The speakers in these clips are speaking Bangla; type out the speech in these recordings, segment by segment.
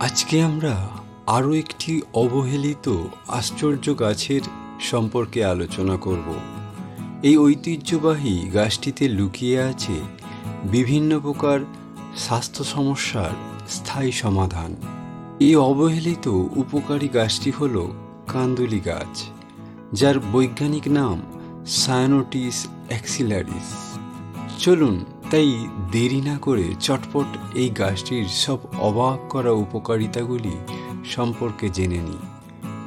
আজকে আমরা আরও একটি অবহেলিত আশ্চর্য গাছের সম্পর্কে আলোচনা করব। এই ঐতিহ্যবাহী গাছটিতে লুকিয়ে আছে বিভিন্ন প্রকার স্বাস্থ্য সমস্যার স্থায়ী সমাধান। এই অবহেলিত উপকারী গাছটি হল কান্দুলি গাছ, যার বৈজ্ঞানিক নাম সায়ানোটিস অ্যাক্সিলারিস চলুন তাই দেরি না করে চটপট এই গাছটির সব অবাক করা উপকারিতাগুলি সম্পর্কে জেনে নিই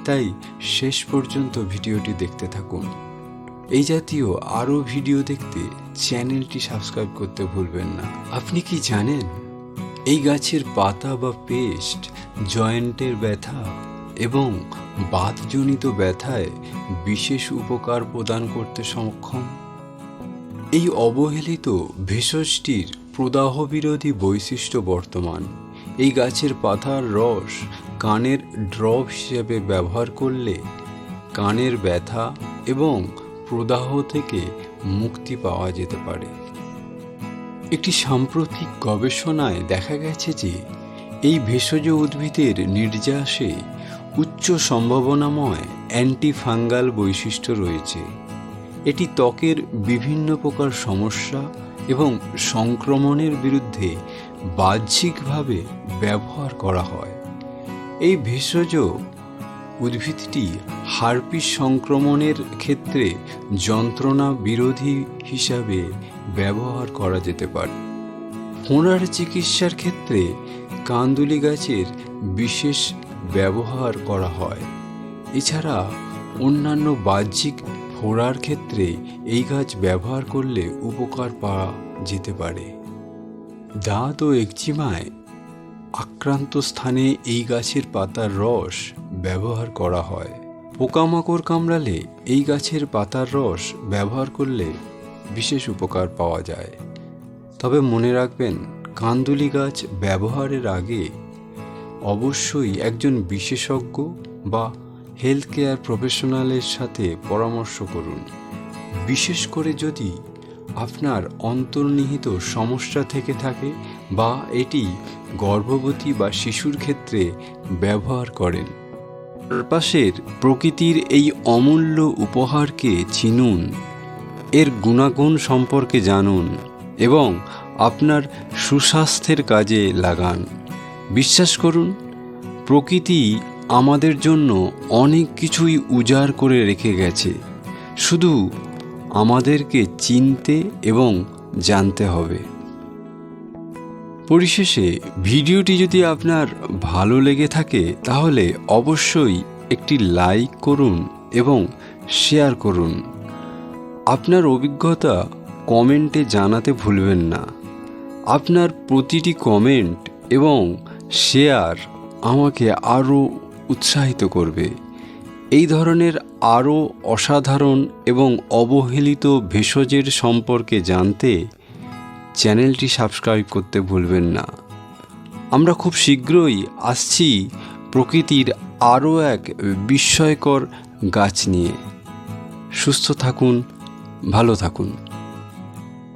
তাই শেষ পর্যন্ত ভিডিওটি দেখতে থাকুন। এই জাতীয় আরও ভিডিও দেখতে চ্যানেলটি সাবস্ক্রাইব করতে ভুলবেন না। আপনি কি জানেন? এই গাছের পাতা বা পেস্ট জয়েন্টের ব্যথা এবং বাতজনিত ব্যথায় বিশেষ উপকার প্রদান করতে সক্ষম? এই অবহেলিত ভেষজটির প্রদাহ বিরোধী বৈশিষ্ট্য বর্তমান। এই গাছের পাতার রস কানের ড্রপ হিসেবে ব্যবহার করলে কানের ব্যথা এবং প্রদাহ থেকে মুক্তি পাওয়া যেতে পারে। একটি সাম্প্রতিক গবেষণায় দেখা গেছে যে এই ভেষজ উদ্ভিদের নির্যাসে উচ্চ সম্ভাবনাময় অ্যান্টিফাঙ্গাল বৈশিষ্ট্য রয়েছে। এটি ত্বকের বিভিন্ন প্রকার সমস্যা এবং সংক্রমণের বিরুদ্ধে বাহ্যিকভাবে ব্যবহার করা হয়। এই ভেষজ উদ্ভিদটি হার্পিস সংক্রমণের ক্ষেত্রে যন্ত্রণা বিরোধী হিসাবে ব্যবহার করা যেতে পারে। ফোঁড়ার চিকিৎসার ক্ষেত্রে কান্দুলি গাছের বিশেষ ব্যবহার করা হয়। এছাড়া অন্যান্য বাহ্যিক ফোড়ার ক্ষেত্রে এই গাছ ব্যবহার করলে উপকার পাওয়া যেতে পারে। দাঁত ও একজিমায় আক্রান্ত স্থানে এই গাছের পাতার রস ব্যবহার করা হয়। পোকামাকড় কামড়ালে এই গাছের পাতার রস ব্যবহার করলে বিশেষ উপকার পাওয়া যায়। তবে মনে রাখবেন, কান্দুলি গাছ ব্যবহারের আগে অবশ্যই একজন বিশেষজ্ঞ বা হেলথ কেয়ার প্রফেশনালের সাথে পরামর্শ করুন। বিশেষ করে যদি আপনার অন্তর্নিহিত সমস্যা থেকে থাকে বা এটি গর্ভবতী বা শিশুর ক্ষেত্রে ব্যবহার করেন। চারপাশের প্রকৃতির এই অমূল্য উপহারকে চিনুন, এর গুণাগুণ সম্পর্কে জানুন এবং আপনার সুস্বাস্থ্যের কাজে লাগান। বিশ্বাস করুন, প্রকৃতি আমাদের জন্য অনেক কিছুই উজাড় করে রেখে গেছে। শুধু আমাদেরকে চিনতে এবং জানতে হবে। পরিশেষে, ভিডিওটি যদি আপনার ভালো লেগে থাকে, তাহলে অবশ্যই একটি লাইক করুন এবং শেয়ার করুন। আপনার অভিজ্ঞতা কমেন্টে জানাতে ভুলবেন না। আপনার প্রতিটি কমেন্ট এবং শেয়ার আমাকে আরও উৎসাহিত করবে। এই ধরনের আরও অসাধারণ এবং অবহেলিত ভেষজের সম্পর্কে জানতে চ্যানেলটি সাবস্ক্রাইব করতে ভুলবেন না। আমরা খুব শীঘ্রই আসছি প্রকৃতির আরও এক বিস্ময়কর গাছ নিয়ে। সুস্থ থাকুন, ভালো থাকুন।